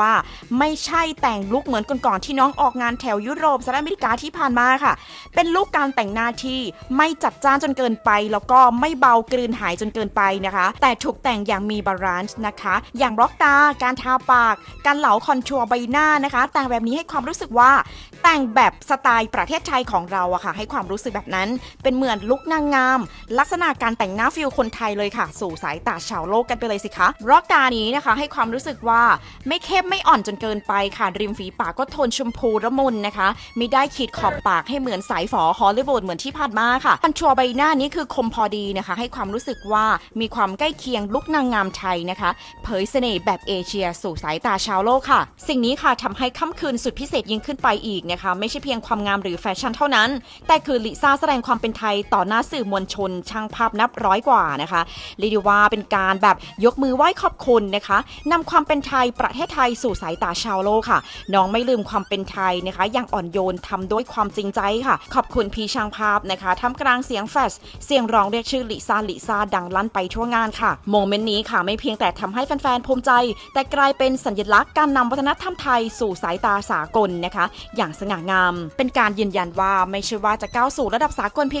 ว่าไม่ใช่แต่งลุคเหมือนก่อนๆที่น้องออกงานแถวยุโรปสหรัฐอเมริกาที่ผ่านมาค่ะ เป็นลุคการแต่งหน้าที่ไม่จัดจ้านจนเกินไป แล้วก็ไม่เบากลืนหายจนเกินไปนะคะ แต่ถูกแต่งอย่างมีบาลานซ์นะคะ อย่างบล็อกตา การทาปาก การเหลาคอนทัวร์ใบหน้านะคะ แต่งแบบนี้ให้ความรู้สึกว่า แต่งแบบสไตล์ประเทศไทยของเราอะค่ะ ให้ความรู้สึกแบบนั้น เป็นเหมือนลุคนางงาม ลักษณะการแต่งหน้าฟิลคนไทยเลยค่ะ สู่สายตาชาวโลกกันไปเลยสิคะบล็อกตานี้นะคะ ให้ความรู้สึกว่าไม่เข้มไม่อ่อนจนเกินไปค่ะ ริมฝีปากก็โทนชมพูระมุนนะคะ ไม่ได้ขีดขอบปากให้เหมือนสายฝอฮอลลีวูดเหมือนที่ผ่านมาค่ะคอนทัวร์ใบหน้านี้คือคมพอดีนะคะ ให้ความรู้สึกว่ามีความใกล้เคียงลุคนางงามไทยนะคะ เผยเสน่ห์แบบเอเชียสู่สายตาชาวโลกค่ะ สิ่งนี้ค่ะทำให้ค่ำคืนสุดพิเศษยิ่งขึ้นไปอีกนะคะ ไม่ใช่เพียงความงามหรือแฟชั่นเท่านั้น แต่คือลิซ่าแสดงความเป็นไทยต่อหน้าสื่อมวลชน ช่างภาพนับร้อยกว่านะคะเรียกได้ว่าเป็นการแบบยกมือไหว้ขอบคุณนะคะนำความเป็นไทยประเทศไทยสู่สายตาชาวโลกค่ะ น้องไม่ลืมความเป็นไทยนะคะอย่างอ่อนโยนทำด้วยความจริงใจค่ะ ขอบคุณพี่ช่างภาพนะคะทำกลางเสียงแฟชเสียงร้องเรียกชื่อลิซ่าลิซ่าดังลั่นไปทั่วงานค่ะ โมเมนต์นี้ค่ะไม่เพียงแต่ทำให้แฟนๆภูมิใจ แต่กลายเป็นสัญลักษณ์การนำวัฒนธรรมไทยสู่สายตาสากลนะคะ อย่างสง่างาม เป็นการยืนยันว่าไม่ใช่ว่าจะก้าวสู่ระดับสากลเพียง